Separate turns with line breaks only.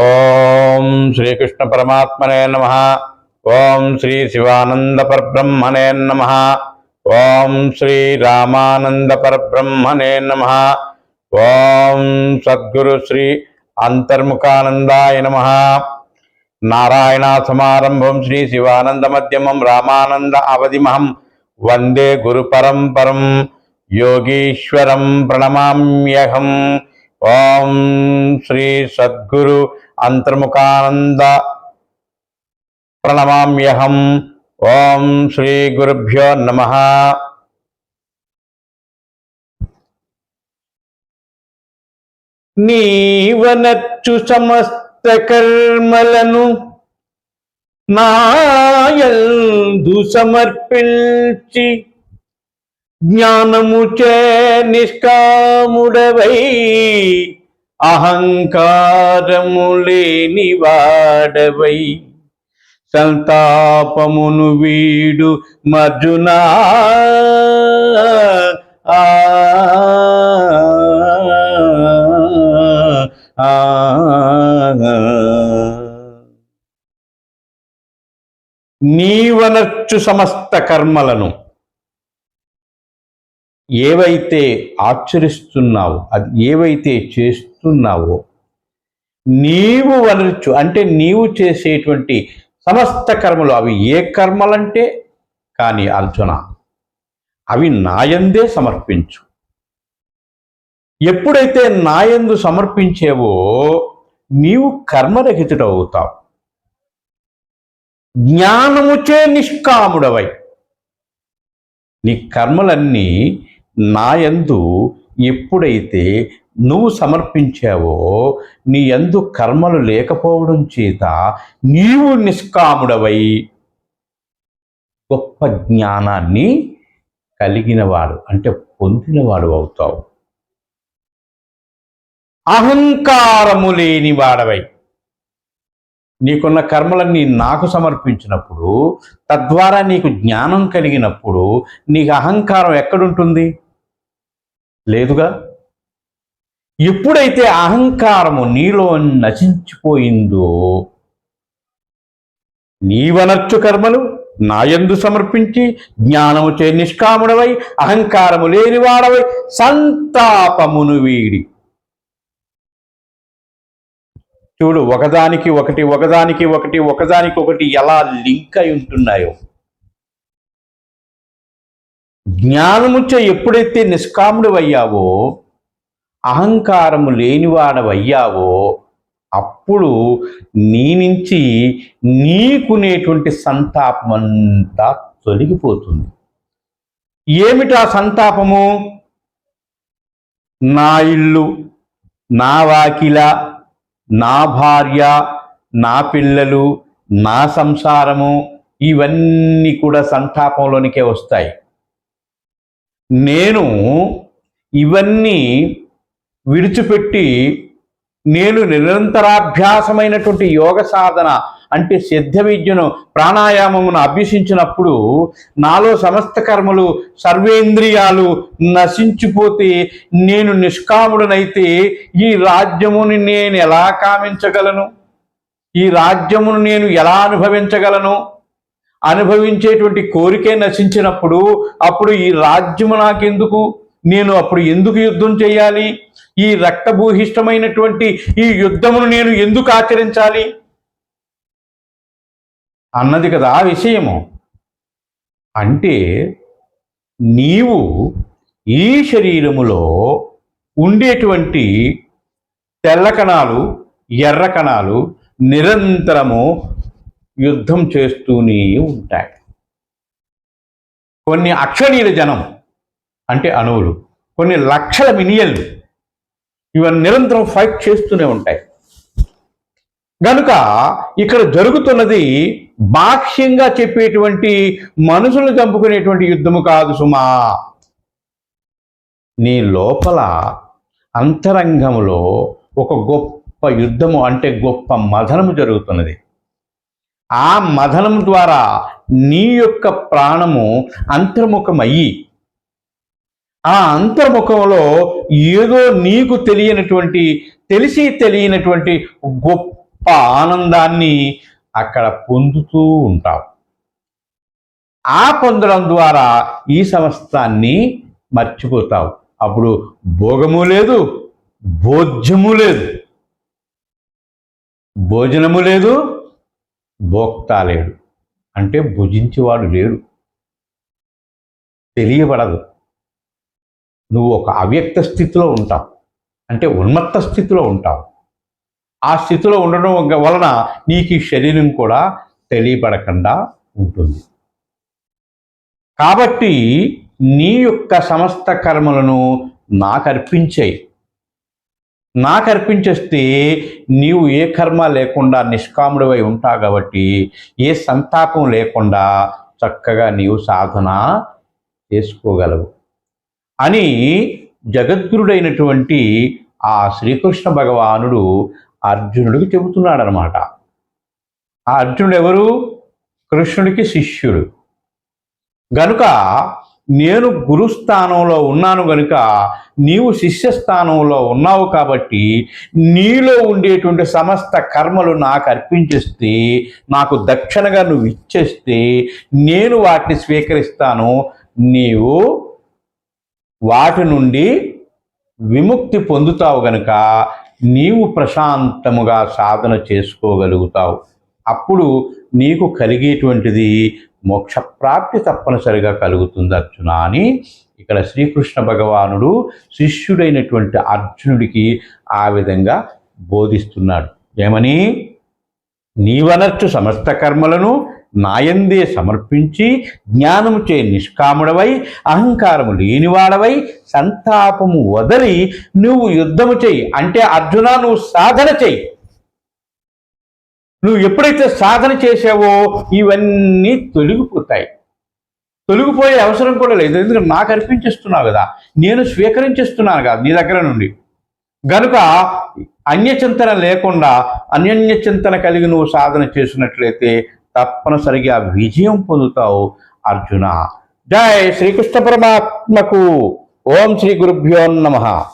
ఓం శ్రీకృష్ణ పరమాత్మనే నమ. ఓం శ్రీ శివానంద పరబ్రహ్మణే నమ. ఓం శ్రీ రామానంద పరబ్రహ్మణే నమ. ఓం సద్గురు శ్రీ అంతర్ముఖానందాయ నమ. నారాయణ సమారంభం శ్రీ శివానంద మధ్యమం రామానంద అవధిమహం వందే గురు పరంపరం యోగీశ్వరం ప్రణమామ్యహం. ఓం శ్రీ సద్గురు అంతర్ముఖానంద ప్రణమామ్యహం. ఓం శ్రీ గురుభ్యో నమ. నీవనచ్చు సమస్త కర్మలను నాయందు సమర్పించి జ్ఞానముచే నిష్కాముడవై అహంకారము లేని వాడవై. సంతాపమును వీడు మర్జునా. ఆ, నీవనర్చు సమస్త కర్మలను ఏవైతే ఆచరిస్తున్నావో అది ఏవైతే చేస్తున్నావో నీవు వనరుచు అంటే నీవు చేసేటువంటి సమస్త కర్మలు అవి ఏ కర్మలంటే కానీ అర్జున అవి నాయందే సమర్పించు. ఎప్పుడైతే నాయందు సమర్పించేవో నీవు కర్మరహితుడవుతావు. జ్ఞానముచే నిష్కాముడవై. నీ కర్మలన్నీ నాయందు ఎప్పుడైతే నువ్వు సమర్పించావో నీ యందు కర్మలు లేకపోవడం చేత నీవు నిష్కాముడవై గొప్ప జ్ఞానాన్ని కలిగినవాడు అంటే పొందినవాడు అవుతావు. అహంకారము లేని వాడవై. నీకున్న కర్మలన్నీ నాకు సమర్పించినప్పుడు తద్వారా నీకు జ్ఞానం కలిగినప్పుడు నీకు అహంకారం ఎక్కడుంటుంది? లేదుగా? ఎప్పుడైతే అహంకారము నీలో నశించిపోయిందో నీవనర్చు కర్మలు నాయందు సమర్పించి జ్ఞానము చే నిష్కాముడవై అహంకారము లేనివాడవై సంతాపమును వీడి చూడు ఒకదానికి ఒకటి ఒకదానికి ఒకటి ఒకదానికి ఒకటి ఎలా లింక్ అయి ఉంటున్నాయో. జ్ఞానముచ్చ ఎప్పుడైతే నిష్కాముడు అయ్యావో అహంకారము లేనివాడవయ్యావో అప్పుడు నీ నుంచి నీకునేటువంటి సంతాపం అంతా తొలగిపోతుంది. ఏమిటా సంతాపము? నా ఇల్లు నా వాకిలా నా భార్య నా పిల్లలు నా సంసారము ఇవన్నీ కూడా సంతాపంలోనికే వస్తాయి. నేను ఇవన్నీ విడిచిపెట్టి నేను నిరంతరాభ్యాసమైనటువంటి యోగ సాధన అంటే సిద్ధ విద్యను ప్రాణాయామమును అభ్యసించినప్పుడు నాలో సమస్త కర్మలు సర్వేంద్రియాలు నశించిపోతే నేను నిష్కాముడనైతే ఈ రాజ్యముని నేను ఎలా కామించగలను? ఈ రాజ్యమును నేను ఎలా అనుభవించగలను? అనుభవించేటువంటి కోరికే నశించినప్పుడు అప్పుడు ఈ రాజ్యము నాకెందుకు? నేను అప్పుడు ఎందుకు యుద్ధం చేయాలి? ఈ రక్తభూహిష్టమైనటువంటి ఈ యుద్ధమును నేను ఎందుకు ఆచరించాలి? అన్నది కదా ఆ విషయము. అంటే నీవు ఈ శరీరములో ఉండేటువంటి తెల్ల కణాలు ఎర్ర కణాలు నిరంతరము యుద్ధం చేస్తూనే ఉంటాయి. కొన్ని అక్షరీల జనం అంటే అణువులు కొన్ని లక్షల మినియన్లు ఇవన్నీ నిరంతరం ఫైట్ చేస్తూనే ఉంటాయి. గనుక ఇక్కడ జరుగుతున్నది బాహ్యంగా చెప్పేటువంటి మనుషులు చంపుకునేటువంటి యుద్ధము కాదు సుమా. నీ లోపల అంతరంగంలో ఒక గొప్ప యుద్ధము అంటే గొప్ప మథనము జరుగుతున్నది. ఆ మథనం ద్వారా నీ యొక్క ప్రాణము అంతర్ముఖమయ్యి ఆ అంతర్ముఖంలో ఏదో నీకు తెలియనటువంటి తెలిసి తెలియనటువంటి గొప్ప ఆనందాన్ని అక్కడ పొందుతూ ఉంటావు ఆ పొందడం ద్వారా ఈ సమస్తాన్ని మర్చిపోతావు అప్పుడు భోగము లేదు భోజ్యము లేదు. భోజనము లేదు భోక్త లేడు. అంటే భుజించేవాడు లేడు. తెలియబడదు. నువ్వు ఒక అవ్యక్త స్థితిలో ఉంటావు. అంటే ఉన్మత్త స్థితిలో ఉంటావు. ఆ స్థితిలో ఉండడం వలన నీకు ఈ శరీరం కూడా తెలియబడకుండా ఉంటుంది. కాబట్టి నీ యొక్క సమస్త కర్మలను నాకు అర్పించేయి నాకు అర్పించేస్తే నీవు ఏ కర్మ లేకుండా నిష్కాముడివై ఉంటావు కాబట్టి ఏ సంతాపం లేకుండా చక్కగా నీవు సాధన చేసుకోగలవు అని జగద్గురుడైనటువంటి ఆ శ్రీకృష్ణ భగవానుడు అర్జునుడికి చెబుతున్నాడనమాట. ఆ అర్జునుడు ఎవరు కృష్ణుడికి శిష్యుడు. గనుక నేను గురుస్థానంలో ఉన్నాను గనుక నీవు శిష్యస్థానంలో ఉన్నావు కాబట్టి నీలో ఉండేటువంటి సమస్త కర్మలు నాకు అర్పించేస్తే నాకు దక్షిణగా నువ్వు ఇచ్చేస్తే నేను వాటిని స్వీకరిస్తాను. నీవు వాటి నుండి విముక్తి పొందుతావు గనుక నీవు ప్రశాంతముగా సాధన చేసుకోగలుగుతావు. అప్పుడు నీకు కలిగేటువంటిది మోక్షప్రాప్తి తప్పనిసరిగా కలుగుతుంది అర్జున అని ఇక్కడ శ్రీకృష్ణ భగవానుడు శిష్యుడైనటువంటి అర్జునుడికి ఆ విధంగా బోధిస్తున్నాడు. ఏమని? నీవనర్చు సమస్త కర్మలను నాయందే సమర్పించి జ్ఞానము చే నిష్కాముడవై అహంకారము లేనివాడవై సంతాపము వదలి నువ్వు యుద్ధము చెయ్యి అంటే అర్జున నువ్వు సాధన చెయ్యి నువ్వు ఎప్పుడైతే సాధన చేసావో ఇవన్నీ తొలగిపోతాయి. తొలగిపోయే అవసరం కూడా లేదు. ఎందుకంటే నాకు అర్పించేస్తున్నావు కదా. నేను స్వీకరించేస్తున్నాను కదా నీ దగ్గర నుండి. గనుక అన్యచింతన లేకుండా అన్యన్య చింతన కలిగి నువ్వు సాధన చేసినట్లయితే తప్పనిసరిగా విజయం పొందుతావు అర్జున. జయ శ్రీకృష్ణ పరమాత్మకు. ఓం శ్రీ గురుభ్యో నమ.